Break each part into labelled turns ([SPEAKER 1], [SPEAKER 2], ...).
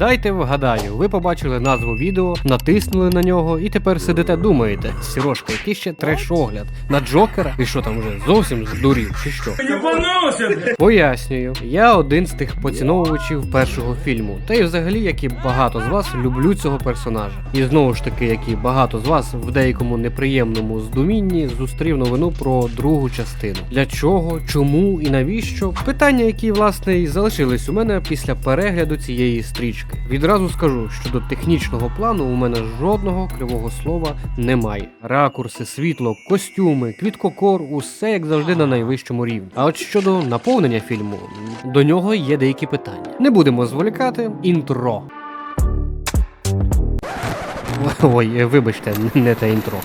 [SPEAKER 1] Дайте вгадаю, ви побачили назву відео, натиснули на нього і тепер сидите думаєте, Сірошка, який ще треш-огляд на Джокера? І що там вже зовсім здурів, чи що? Пояснюю, я один з тих поціновувачів першого фільму, та й взагалі, як і багато з вас, люблю цього персонажа. І знову ж таки, як і багато з вас в деякому неприємному здумінні зустрів новину про другу частину. Для чого, чому і навіщо? Питання, які власне і залишились у мене після перегляду цієї стрічки. Відразу скажу, що до технічного плану у мене жодного кривого слова немає. Ракурси, світло, костюми, квіткокор, усе як завжди на найвищому рівні. А от щодо наповнення фільму, до нього є деякі питання. Не будемо зволікати. Інтро. Ой, вибачте, не те інтро.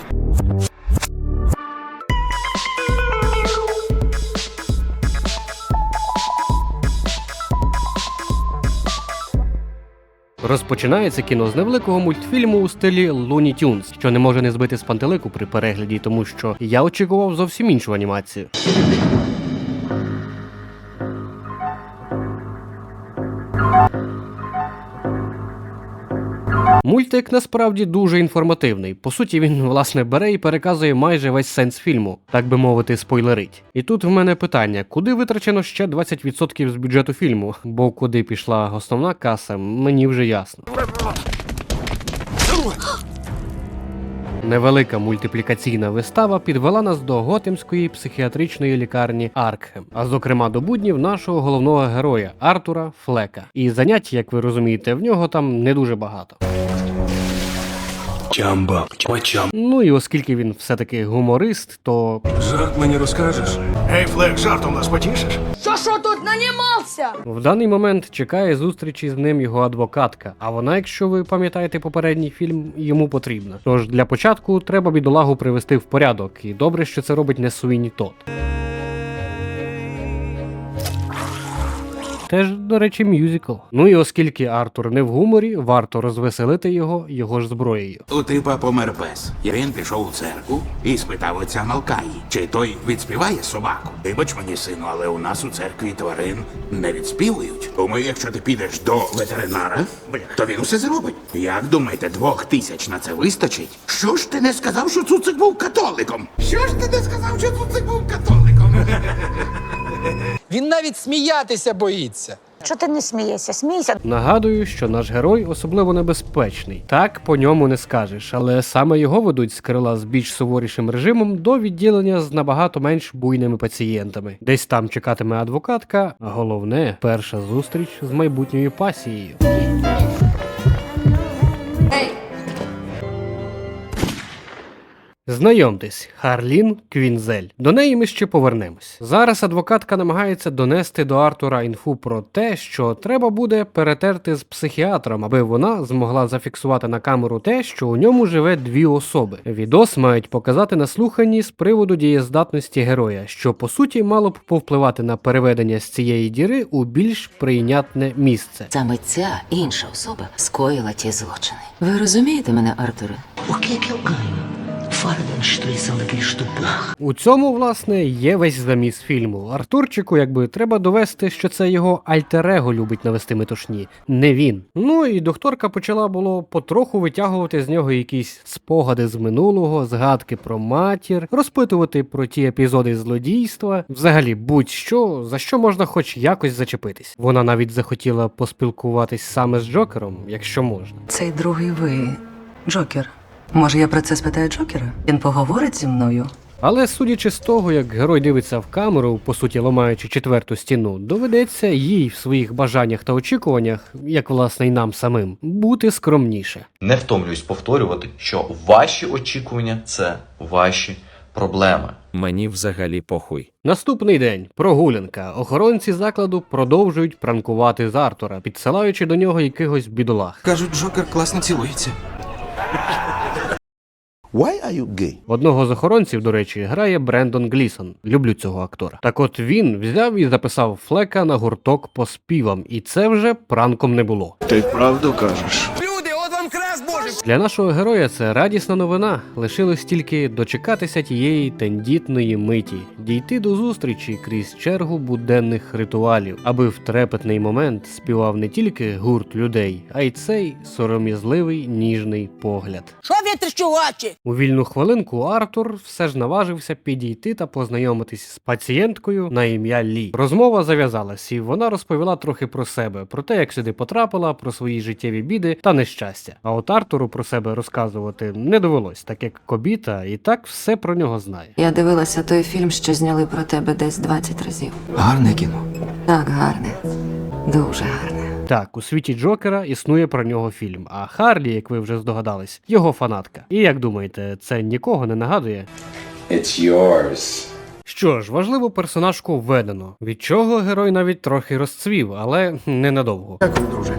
[SPEAKER 1] Розпочинається кіно з невеликого мультфільму у стилі Looney Tunes, що не може не збити з пантелику при перегляді, тому що я очікував зовсім іншу анімацію. Мультик насправді дуже інформативний. По суті, він власне бере і переказує майже весь сенс фільму, так би мовити, спойлерить. І тут в мене питання: куди витрачено ще 20% з бюджету фільму? Бо куди пішла основна каса, мені вже ясно. Невелика мультиплікаційна вистава підвела нас до готемської психіатричної лікарні Аркхем, а зокрема до буднів нашого головного героя Артура Флека. І занять, як ви розумієте, в нього там не дуже багато.
[SPEAKER 2] Чамба, чам.
[SPEAKER 1] Ну і оскільки він все-таки гуморист, то
[SPEAKER 2] Жарт мені розкажеш?
[SPEAKER 3] Гей, Флек, жартом нас потішиш?
[SPEAKER 4] Що що тут нанімався?
[SPEAKER 1] в даний момент чекає зустрічі з ним його адвокатка. А вона, якщо ви пам'ятаєте попередній фільм, йому потрібна. Тож для початку треба бідолагу привести в порядок, і добре, що це робить не Суїні Тот. Теж, до речі, мюзикл. Ну і оскільки Артур не в гуморі, варто розвеселити його його ж зброєю.
[SPEAKER 5] У типа помер пес. І він пішов у церкву і спитав отця Малкаї, чи той відспіває собаку. Вибач мені, сину, але у нас у церкві тварин не відспівують. Тому якщо ти підеш до ветеринара, то він усе зробить. Як думаєте, двох тисяч на це вистачить? Що ж ти не сказав, що Цуцик був католиком? Що ж ти не сказав, що Цуцик був католиком?
[SPEAKER 6] Він навіть сміятися боїться.
[SPEAKER 4] Що ти не смієшся? Смійся.
[SPEAKER 1] Нагадую, що наш герой особливо небезпечний. Так по ньому не скажеш, але саме його ведуть з крила з більш суворішим режимом до відділення з набагато менш буйними пацієнтами. Десь там чекатиме адвокатка, а головне перша зустріч з майбутньою пасією. Знайомтесь, Харлін Квінзель. До неї ми ще повернемось. Зараз адвокатка намагається донести до Артура інфу про те, що треба буде перетерти з психіатром, аби вона змогла зафіксувати на камеру те, що у ньому живе дві особи. Відос мають показати на слуханні з приводу дієздатності героя, що по суті мало б повпливати на переведення з цієї діри у більш прийнятне місце.
[SPEAKER 7] Саме ця інша особа скоїла ті злочини. Ви розумієте мене, Артуре?
[SPEAKER 8] Okay, Kilgana. Fahrradstreisel Stupach.
[SPEAKER 1] У цьому, власне, є весь заміс фільму. Артурчику, якби треба довести, що це його альтер-его любить навести метушні, не він. Ну і докторка почала було потроху витягувати з нього якісь спогади з минулого, згадки про матір, розпитувати про ті епізоди злодійства, взагалі будь-що, за що можна хоч якось зачепитись. Вона навіть захотіла поспілкуватись саме з Джокером, якщо можна.
[SPEAKER 8] Цей другий ви. Джокер. Може, я про це спитаю Джокера? Він поговорить зі мною.
[SPEAKER 1] Але судячи з того, як герой дивиться в камеру, по суті ламаючи четверту стіну, доведеться їй в своїх бажаннях та очікуваннях, як власне й нам самим, бути скромніше.
[SPEAKER 9] Не втомлююсь повторювати, що ваші очікування це ваші проблеми.
[SPEAKER 10] Мені взагалі похуй.
[SPEAKER 1] Наступний день прогулянка. Охоронці закладу продовжують пранкувати з Артура, підсилаючи до нього якихось бідолах.
[SPEAKER 2] Кажуть, Джокер класно цілується.
[SPEAKER 3] Why are you gay?
[SPEAKER 1] Одного з охоронців, до речі, грає Брендон Глісон. Люблю цього актора. Так от він взяв і записав Флека на гурток по співам, і це вже пранком не було.
[SPEAKER 3] Ти правду кажеш?
[SPEAKER 1] Для нашого героя це радісна новина. Лишилось тільки дочекатися тієї тендітної миті, дійти до зустрічі крізь чергу буденних ритуалів, аби в трепетний момент співав не тільки гурт людей, а й цей сором'язливий ніжний погляд.
[SPEAKER 4] Що вітриш у
[SPEAKER 1] вільну хвилинку Артур все ж наважився підійти та познайомитись з пацієнткою на ім'я Лі. Розмова зав'язалась, і вона розповіла трохи про себе, про те, як сюди потрапила, про свої життєві біди та нещастя. А от Артуру про себе розказувати не довелось, так як кобіта і так все про нього знає.
[SPEAKER 7] Я дивилася той фільм, що зняли про тебе десь 20 разів.
[SPEAKER 2] Гарне кіно.
[SPEAKER 7] Так, гарне. Дуже гарне.
[SPEAKER 1] Так, у світі Джокера існує про нього фільм, а Харлі, як ви вже здогадались, його фанатка. І як думаєте, це нікого не нагадує?
[SPEAKER 9] It's yours.
[SPEAKER 1] Що ж, важливу персонажку введено, від чого герой навіть трохи розцвів, але ненадовго.
[SPEAKER 2] Дякую, друже.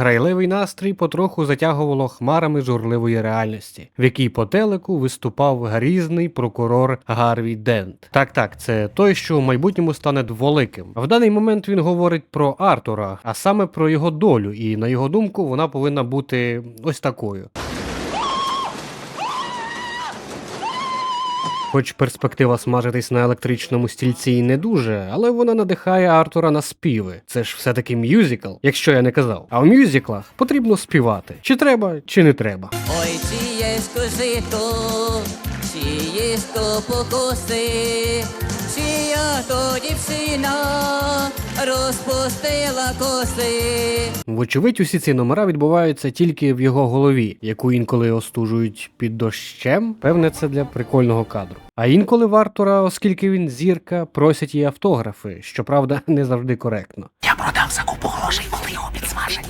[SPEAKER 1] Грайливий настрій потроху затягувало хмарами журливої реальності, в якій по телеку виступав грізний прокурор Гарві Дент. Так, так, це той, що в майбутньому стане дволиким. В даний момент він говорить про Артура, а саме про його долю, і на його думку, вона повинна бути ось такою. Хоч перспектива смажитись на електричному стільці і не дуже, але вона надихає Артура на співи. Це ж все-таки мюзикл, якщо я не казав. А в мюзиклах потрібно співати. Чи треба, чи не треба.
[SPEAKER 4] Ой, чиєсько жито, чиєсько покоси, чия то дівчина розпустила коси.
[SPEAKER 1] Вочевидь, усі ці номера відбуваються тільки в його голові, яку інколи остужують під дощем. Певне, це для прикольного кадру. А інколи в Артура, оскільки він зірка, просять її автографи, щоправда, не завжди коректно.
[SPEAKER 3] Я продав за купу грошей, коли його підсмажать.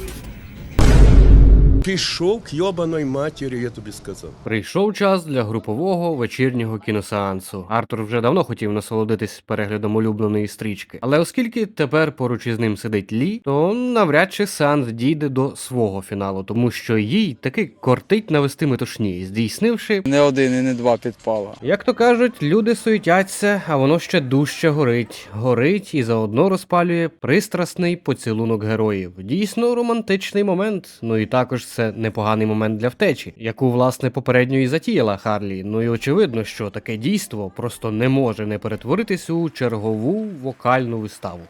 [SPEAKER 11] Пішов к йобаної матері, я тобі сказав.
[SPEAKER 1] Прийшов час для групового вечірнього кіносеансу. Артур вже давно хотів насолодитись переглядом улюбленої стрічки, але оскільки тепер поруч із ним сидить Лі, то навряд чи сеанс дійде до свого фіналу, тому що їй таки кортить навести метушні, здійснивши.
[SPEAKER 6] Не один і не два підпала.
[SPEAKER 1] Як то кажуть, люди суетяться, а воно ще дужче горить. Горить і заодно розпалює пристрасний поцілунок героїв. Дійсно романтичний момент. Ну і також це непоганий момент для втечі, яку власне попередньо і затіяла Харлі. Ну і очевидно, що таке дійство просто не може не перетворитись у чергову вокальну виставу.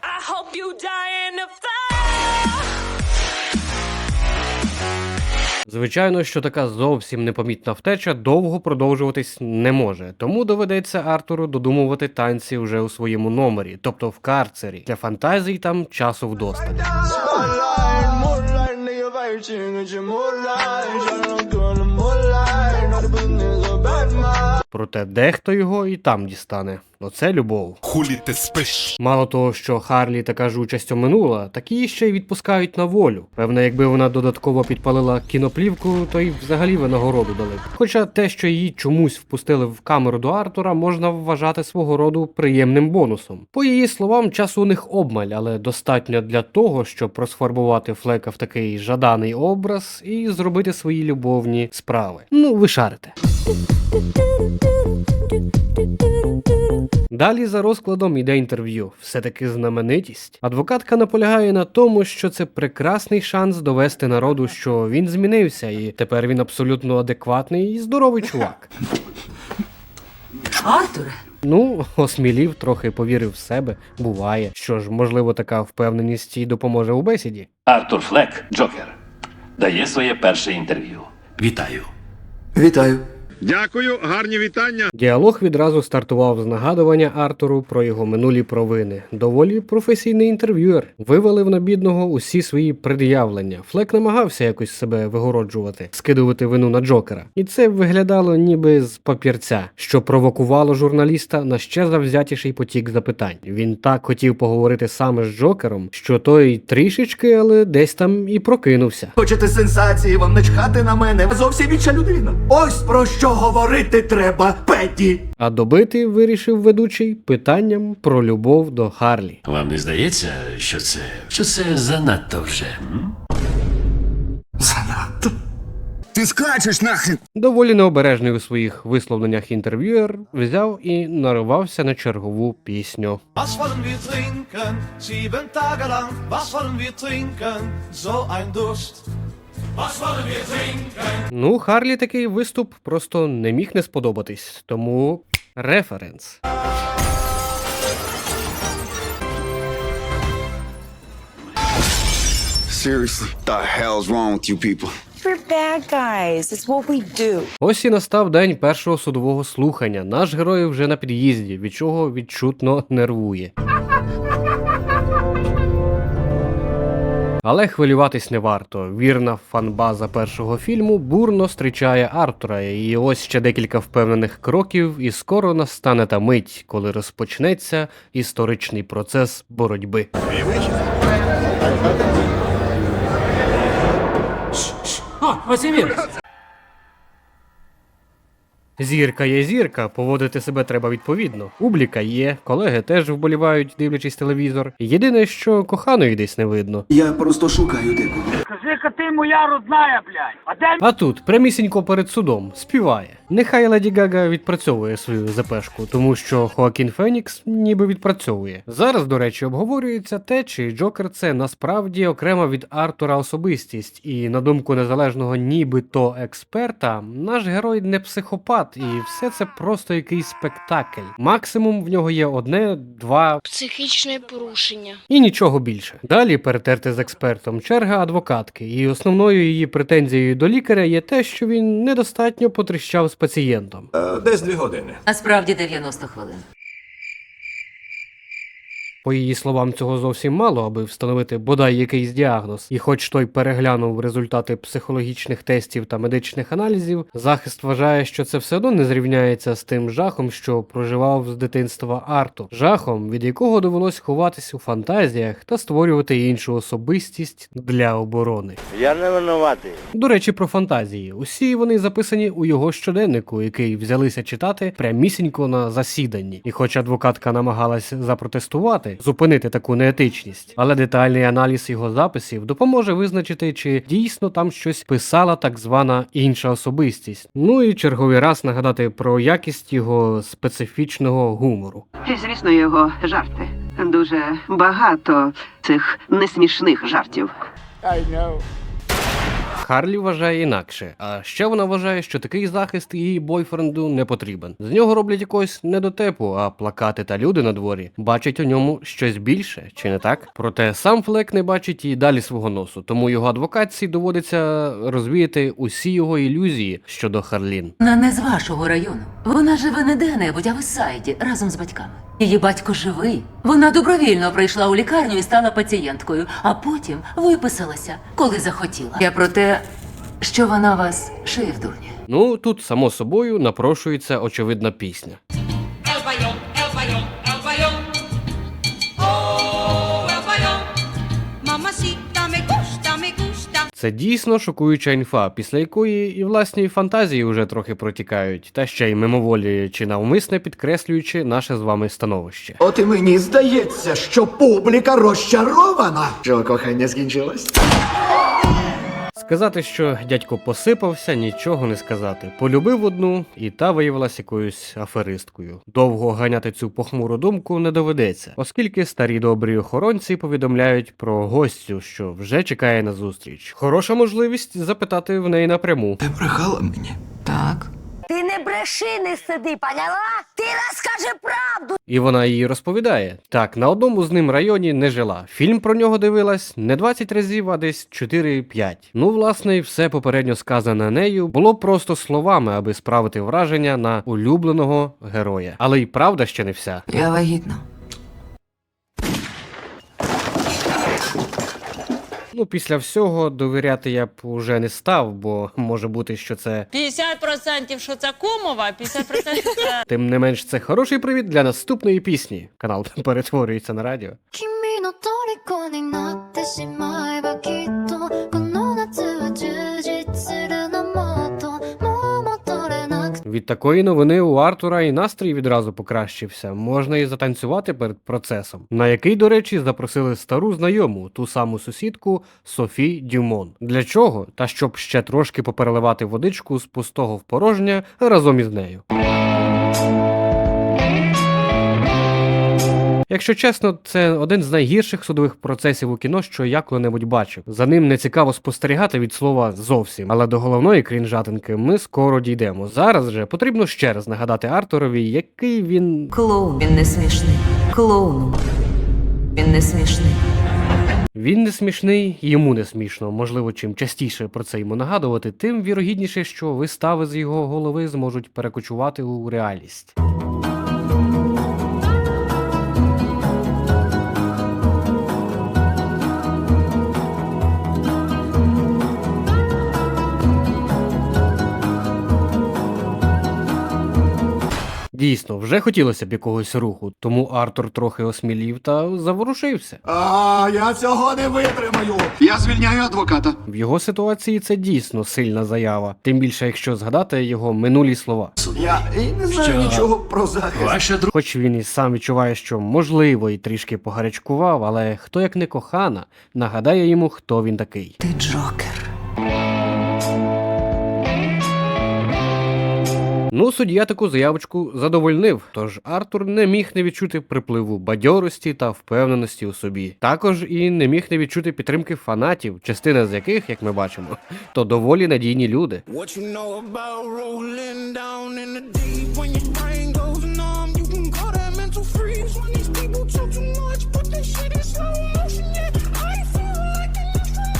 [SPEAKER 1] Звичайно, що така зовсім непомітна втеча довго продовжуватись не може, тому доведеться Артуру додумувати танці вже у своєму номері, тобто в карцері. Для фантазій там часу вдосталь. Çingıcı morlar Проте дехто його і там дістане. Оце любов.
[SPEAKER 3] Хулі ти спиш?
[SPEAKER 1] Мало того, що Харлі така ж участь оминула, так її ще й відпускають на волю. Певно, якби вона додатково підпалила кіноплівку, то й взагалі винагороду дали. Хоча те, що її чомусь впустили в камеру до Артура, можна вважати свого роду приємним бонусом. По її словам, часу у них обмаль, але достатньо для того, щоб розфарбувати Флека в такий жаданий образ і зробити свої любовні справи. Ну, ви шарите. Далі за розкладом іде інтерв'ю. Все-таки знаменитість. Адвокатка наполягає на тому, що це прекрасний шанс довести народу, що він змінився, і тепер він абсолютно адекватний і здоровий чувак.
[SPEAKER 8] Артуре,
[SPEAKER 1] Ну, осмілів, трохи повірив в себе. Буває. Що ж, можливо, така впевненість і допоможе у бесіді.
[SPEAKER 5] Артур Флек, Джокер, дає своє перше інтерв'ю.
[SPEAKER 2] Вітаю.
[SPEAKER 3] Вітаю.
[SPEAKER 11] Дякую, гарні вітання.
[SPEAKER 1] Діалог відразу стартував з нагадування Артуру про його минулі провини. Доволі професійний інтерв'юер. Вивалив на бідного усі свої пред'явлення. Флек намагався якось себе вигороджувати, скидувати вину на Джокера. І це виглядало ніби з папірця, що провокувало журналіста на ще завзятіший потік запитань. Він так хотів поговорити саме з Джокером, що той трішечки, але десь там і прокинувся.
[SPEAKER 3] Хочете сенсації, вам не чхати на мене. Зовсім інша людина. Ось про що говорити треба, Петті.
[SPEAKER 1] А добити вирішив ведучий питанням про любов до Харлі.
[SPEAKER 5] Вам не здається, що це що це занадто вже? М?
[SPEAKER 3] Занадто. Ти скачеш нахрен.
[SPEAKER 1] Доволі необережний у своїх висловленнях інтерв'юер взяв і наривався на чергову пісню.
[SPEAKER 11] Was wollen wir trinken? Sieben Tage lang. Was wollen wir trinken? So ein Durst.
[SPEAKER 1] Ну, Харлі такий виступ просто не міг не сподобатись, тому референс.
[SPEAKER 11] Seriously, the hell's wrong with you people?
[SPEAKER 8] We're bad guys. It's what we do.
[SPEAKER 1] Ось і настав день першого судового слухання. Наш герой вже на під'їзді, від чого відчутно нервує. Але хвилюватись не варто. Вірна фанбаза першого фільму бурно зустрічає Артура, і ось ще декілька впевнених кроків, і скоро настане та мить, коли розпочнеться історичний процес боротьби. Ось і він! Зірка є зірка, поводити себе треба відповідно. Публіка є, колеги теж вболівають, дивлячись телевізор. Єдине, що коханої десь не видно.
[SPEAKER 3] Я просто шукаю декого.
[SPEAKER 1] А тут прямісінько перед судом співає. Нехай Леді Гага відпрацьовує свою запешку, тому що Хоакін Фенікс ніби відпрацьовує. Зараз, до речі, обговорюється те, чи Джокер це насправді окрема від Артура особистість, і на думку незалежного нібито експерта, наш герой не психопат, і все це просто якийсь спектакль. Максимум в нього є одне, два
[SPEAKER 12] Психічне порушення.
[SPEAKER 1] і нічого більше. Далі перетерти з експертом черга адвокатки, і основною її претензією до лікаря є те, що він недостатньо потріщав з пацієнтом.
[SPEAKER 2] Е, Десь дві години.
[SPEAKER 7] Насправді 90 хвилин.
[SPEAKER 1] По її словам, цього зовсім мало, аби встановити бодай якийсь діагноз. І хоч той переглянув результати психологічних тестів та медичних аналізів, захист вважає, що це все одно не зрівняється з тим жахом, що проживав з дитинства Артур, жахом, від якого довелось ховатись у фантазіях та створювати іншу особистість для оборони.
[SPEAKER 11] Я не винуватий.
[SPEAKER 1] До речі, про фантазії. Усі вони записані у його щоденнику, який взялися читати прямісінько на засіданні. І хоч адвокатка намагалась запротестувати, зупинити таку неетичність, але детальний аналіз його записів допоможе визначити, чи дійсно там щось писала так звана інша особистість. Ну і черговий раз нагадати про якість його специфічного гумору.
[SPEAKER 8] І, звісно, його жарти. Дуже багато цих несмішних жартів.
[SPEAKER 1] Харлі вважає інакше. А ще вона вважає, що такий захист її бойфренду не потрібен. З нього роблять якось недотепу, а плакати та люди на дворі бачать у ньому щось більше, чи не так? Проте сам Флек не бачить і далі свого носу, тому його адвокатці доводиться розвіяти усі його ілюзії щодо Харлін.
[SPEAKER 7] Вона не з вашого району. Вона живе не де-небудь, а в Ісайді, разом з батьками. Її батько живий. Вона добровільно прийшла у лікарню і стала пацієнткою, а потім виписалася, коли захотіла. Я про те, що вона вас шиє в дурні.
[SPEAKER 1] Ну тут само собою напрошується очевидна пісня. Це дійсно шокуюча інфа, після якої і власні фантазії вже трохи протікають, та ще й мимоволі чи навмисне підкреслюючи наше з вами становище.
[SPEAKER 3] От і мені здається, що публіка розчарована. Що кохання скінчилось?
[SPEAKER 1] Сказати, що дядько посипався, нічого не сказати. Полюбив одну, і та виявилась якоюсь аферисткою. Довго ганяти цю похмуру думку не доведеться, оскільки старі добрі охоронці повідомляють про гостю, що вже чекає на зустріч. Хороша можливість запитати в неї напряму.
[SPEAKER 2] Ти брехала мені.
[SPEAKER 7] Так.
[SPEAKER 12] Ти не бреши, не сиди, поняла? Ти розкажи правду.
[SPEAKER 1] І вона їй розповідає: так, на одному з ним районі не жила. Фільм про нього дивилась не 20 разів, а десь 4-5. Ну, власне, все попередньо сказане нею було просто словами, аби справити враження на улюбленого героя. Але й правда ще не вся.
[SPEAKER 7] Я вагітна.
[SPEAKER 1] Ну, після всього довіряти я б уже не став, бо може бути, що це
[SPEAKER 12] 50% що це кумова, 50% це...
[SPEAKER 1] тим не менш це хороший привід для наступної пісні. Канал перетворюється на радіо.
[SPEAKER 12] 君の虜になってしまえばきっと
[SPEAKER 1] Від такої новини у Артура і настрій відразу покращився. Можна і затанцювати перед процесом, на який, до речі, запросили стару знайому, ту саму сусідку Софі Дюмон. Для чого? Та щоб ще трошки попереливати водичку з пустого в порожнє разом із нею. Якщо чесно, це один з найгірших судових процесів у кіно, що я коли-небудь бачив. За ним не цікаво спостерігати від слова зовсім. Але до головної крінжатинки ми скоро дійдемо. Зараз же потрібно ще раз нагадати Артурові, який він
[SPEAKER 8] Клоун. Він не смішний. Клоуну. Він не смішний.
[SPEAKER 1] Він не смішний, йому не смішно. Можливо, чим частіше про це йому нагадувати, тим вірогідніше, що вистави з його голови зможуть перекочувати у реальність. Дійсно, вже хотілося б якогось руху, тому Артур трохи осмілів та заворушився.
[SPEAKER 3] А я цього не витримаю. Я звільняю адвоката.
[SPEAKER 1] В його ситуації це дійсно сильна заява, тим більше якщо згадати його минулі слова.
[SPEAKER 3] Я і не знаю нічого про захист.
[SPEAKER 1] Хоч він і сам відчуває, що можливо і трішки погарячкував, але хто як не кохана, нагадає йому, хто він такий.
[SPEAKER 8] Ти Джокер.
[SPEAKER 1] Ну, суддя таку заявочку задовольнив, тож Артур не міг не відчути припливу бадьорості та впевненості у собі. Також і не міг не відчути підтримки фанатів, частина з яких, як ми бачимо, то доволі надійні люди.
[SPEAKER 5] What you know about rolling down in the deep when your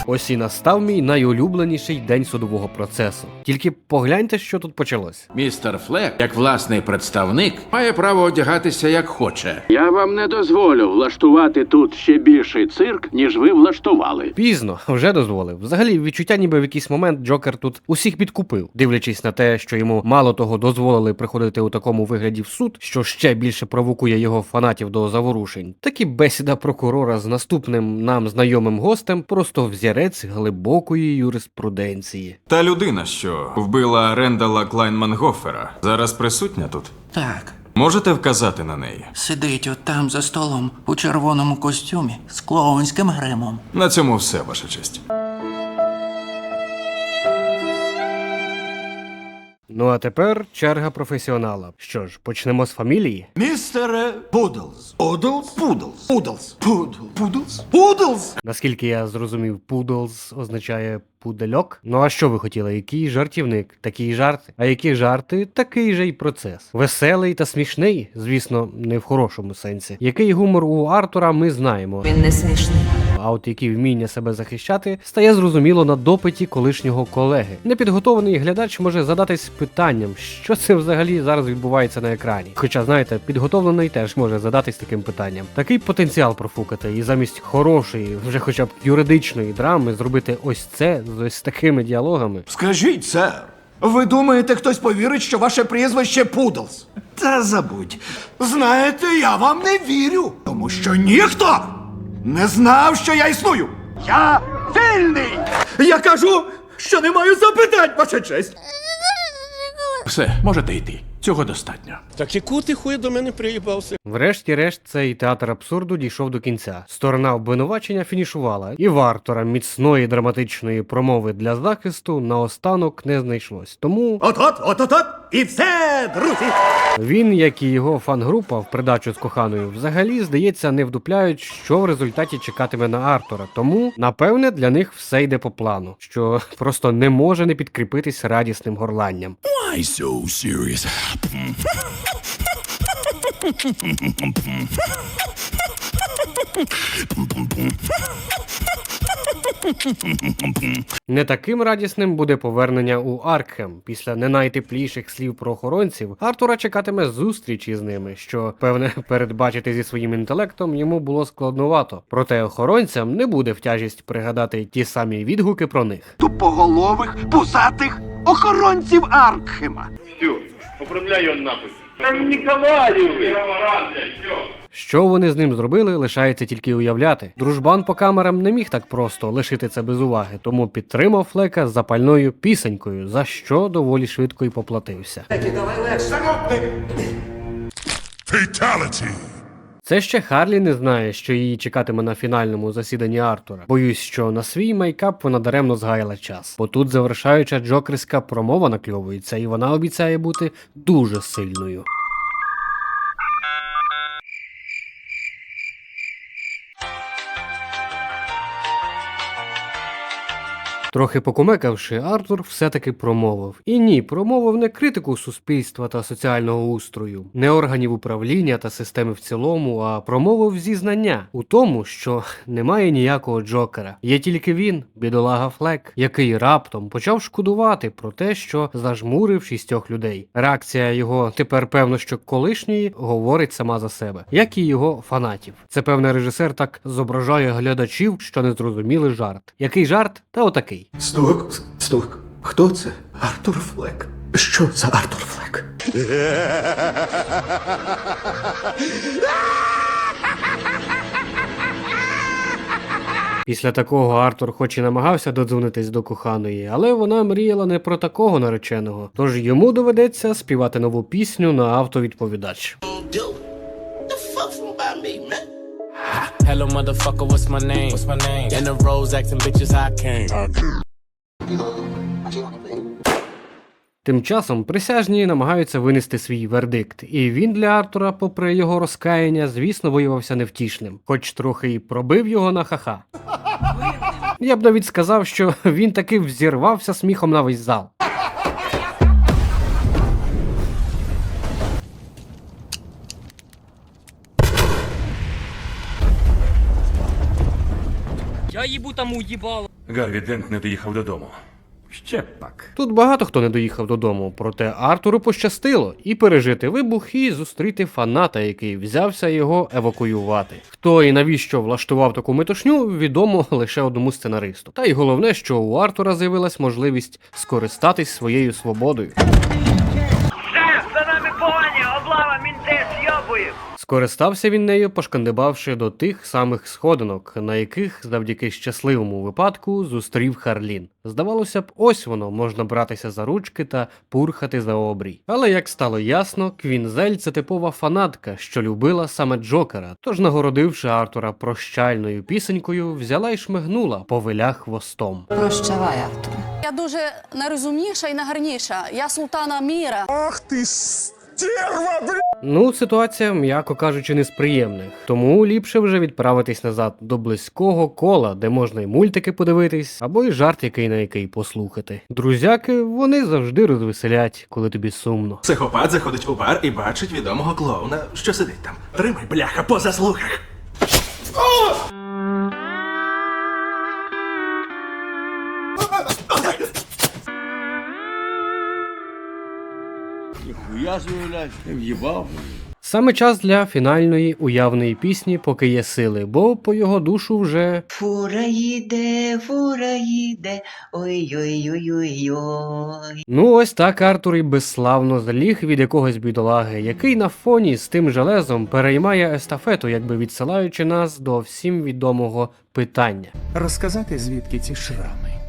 [SPEAKER 1] Ось і настав мій найулюбленіший день судового процесу. Тільки погляньте, що тут почалось.
[SPEAKER 5] Містер Флек, як власний представник, має право одягатися як хоче. Я вам не дозволю влаштувати тут ще більший цирк, ніж ви влаштували.
[SPEAKER 1] Пізно вже дозволив. Взагалі, відчуття, ніби в якийсь момент Джокер тут усіх підкупив, дивлячись на те, що йому мало того дозволили приходити у такому вигляді в суд, що ще більше провокує його фанатів до заворушень. Так і бесіда прокурора з наступним нам знайомим гостем просто взірець глибокої юриспруденції.
[SPEAKER 2] Та людина, що вбила Рендала Клайнмангофера, зараз присутня тут.
[SPEAKER 5] Так,
[SPEAKER 2] Можете вказати на неї?
[SPEAKER 5] сидить от там за столом у червоному костюмі з клоунським гримом.
[SPEAKER 2] На цьому все, ваша честь.
[SPEAKER 1] Ну а тепер черга професіонала. Що ж, почнемо з фамілії.
[SPEAKER 3] Містере Пудлз. Пудлз? Пудлз. Пудлз. Пудл. Пудлз? Пудлз.
[SPEAKER 1] Наскільки я зрозумів, пудлз означає пудельок. Ну а що ви хотіли? Який жартівник, такі й жарти. А які жарти, такий же й процес. Веселий та смішний, звісно, не в хорошому сенсі. Який гумор у Артура, ми знаємо.
[SPEAKER 8] Він не смішний.
[SPEAKER 1] А от які вміння себе захищати, стає зрозуміло на допиті колишнього колеги. Непідготований глядач може задатись питанням, що це взагалі зараз відбувається на екрані. Хоча, знаєте, підготовлений теж може задатись таким питанням. Такий потенціал профукати, і замість хорошої, вже хоча б юридичної драми, зробити ось це з ось такими діалогами.
[SPEAKER 3] Скажіть, сер, ви думаєте, хтось повірить, що ваше прізвище Пудлз? Та забудь. Знаєте, я вам не вірю, тому що ніхто не знав, що я існую. Я вільний! Я кажу, що не маю запитань, ваша честь.
[SPEAKER 5] Все, можете йти. Цього достатньо.
[SPEAKER 11] Так яку ти хуй до мене приїбався?
[SPEAKER 1] Врешті-решт, цей театр абсурду дійшов до кінця. Сторона обвинувачення фінішувала, і в Артура міцної драматичної промови для захисту наостанок не знайшлось. Тому
[SPEAKER 3] От-от, от-от-от, і все, друзі.
[SPEAKER 1] Він, як і його фан-група в придачу з коханою, взагалі, здається, не вдупляють, що в результаті чекатиме на Артура. Тому, напевне, для них все йде по плану, що просто не може не підкріпитись радісним горланням.
[SPEAKER 5] Why so serious?
[SPEAKER 1] Не таким радісним буде повернення у Аркхем. Після не найтепліших слів про охоронців Артура чекатиме зустріч із ними, що, певне, передбачити зі своїм інтелектом йому було складнувато. Проте охоронцям не буде в тяжість пригадати ті самі відгуки про них.
[SPEAKER 3] Тупоголових, пузатих охоронців Аркхема.
[SPEAKER 1] Що вони з ним зробили, лишається тільки уявляти. Дружбан по камерам не міг так просто лишити це без уваги, тому підтримав Флека з запальною пісенькою, за що доволі швидко й поплатився. Це ще Харлі не знає, що її чекатиме на фінальному засіданні Артура. Боюсь, що на свій майкап вона даремно згаяла час, бо тут завершаюча джокерська промова накльовується, і вона обіцяє бути дуже сильною. Трохи покумекавши, Артур все-таки промовив. І ні, промовив не критику суспільства та соціального устрою, не органів управління та системи в цілому, а промовив зізнання у тому, що немає ніякого Джокера. Є тільки він, бідолага Флек, який раптом почав шкодувати про те, що зажмурив шістьох людей. Реакція його тепер певно, що колишньої говорить сама за себе, як і його фанатів. Це певний режисер так зображає глядачів, що не зрозуміли жарт. Який жарт? Та отакий.
[SPEAKER 3] Стук, стук. Хто це? Артур Флек. Що за Артур Флек?
[SPEAKER 1] Після такого Артур хоч і намагався додзвонитись до коханої, але вона мріяла не про такого нареченого. Тож йому доведеться співати нову пісню на автовідповідач.
[SPEAKER 11] Hello, motherfucker, what's my name? What's my name? In the rose acting bitches, I came.
[SPEAKER 1] Тим часом присяжні намагаються винести свій вердикт, і він для Артура, попри його розкаяння, звісно, виявився невтішним, хоч трохи і пробив його на ха-ха. Я б навіть сказав, що він таки взірвався сміхом на весь зал.
[SPEAKER 5] Гарві Дент не доїхав додому. Ще пак.
[SPEAKER 1] Тут багато хто не доїхав додому, проте Артуру пощастило і пережити вибух, і зустріти фаната, який взявся його евакуювати. Хто і навіщо влаштував таку метушню, відомо лише одному сценаристу. Та й головне, що у Артура з'явилась можливість скористатись своєю свободою. Скористався він нею, пошкандибавши до тих самих сходинок, на яких, завдяки щасливому випадку, зустрів Харлін. Здавалося б, ось воно можна братися за ручки та пурхати за обрій. Але як стало ясно, Квінзель це типова фанатка, що любила саме Джокера. Тож, нагородивши Артура прощальною пісенькою, взяла й шмигнула по вилях хвостом.
[SPEAKER 8] Прощавай, Артур.
[SPEAKER 7] Я дуже найрозумніша і найгарніша. Я султана Міра.
[SPEAKER 1] Ну, ситуація, м'яко кажучи, не з приємних. Тому ліпше вже відправитись назад до близького кола, де можна й мультики подивитись, або й жарт який на який послухати. Друзяки, вони завжди розвеселять, коли тобі сумно.
[SPEAKER 3] Психопат заходить у бар і бачить відомого клоуна, що сидить там. Тримай, бляха, по заслугах.
[SPEAKER 1] Саме час для фінальної уявної пісні, поки є сили, бо по його душу вже
[SPEAKER 8] Фура їде, фура їде, ой-ой-ой-ой-ой.
[SPEAKER 1] Ну, ось так Артур і безславно заліг від якогось бідолаги, який на фоні з тим железом переймає естафету, якби відсилаючи нас до всім відомого питання.
[SPEAKER 5] Розказати, звідки ці шрами?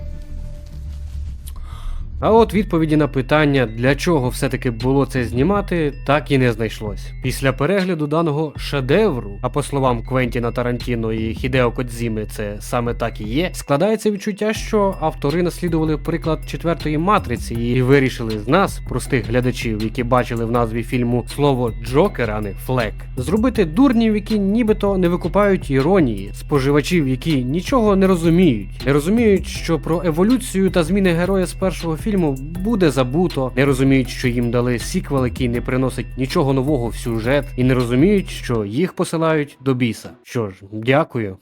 [SPEAKER 1] А от відповіді на питання, для чого все-таки було це знімати, так і не знайшлось. Після перегляду даного шедевру, а по словам Квентіна Тарантіно і Хідео Кодзіми, це саме так і є, складається відчуття, що автори наслідували приклад четвертої матриці і вирішили з нас, простих глядачів, які бачили в назві фільму слово Джокер, а не Флек, зробити дурнів, які нібито не викупають іронії, споживачів, які нічого не розуміють, не розуміють, що про еволюцію та зміни героя з першого фільму буде забуто, не розуміють, що їм дали сіквел, який не приносить нічого нового в сюжет, і не розуміють, що їх посилають до біса. Що ж, дякую.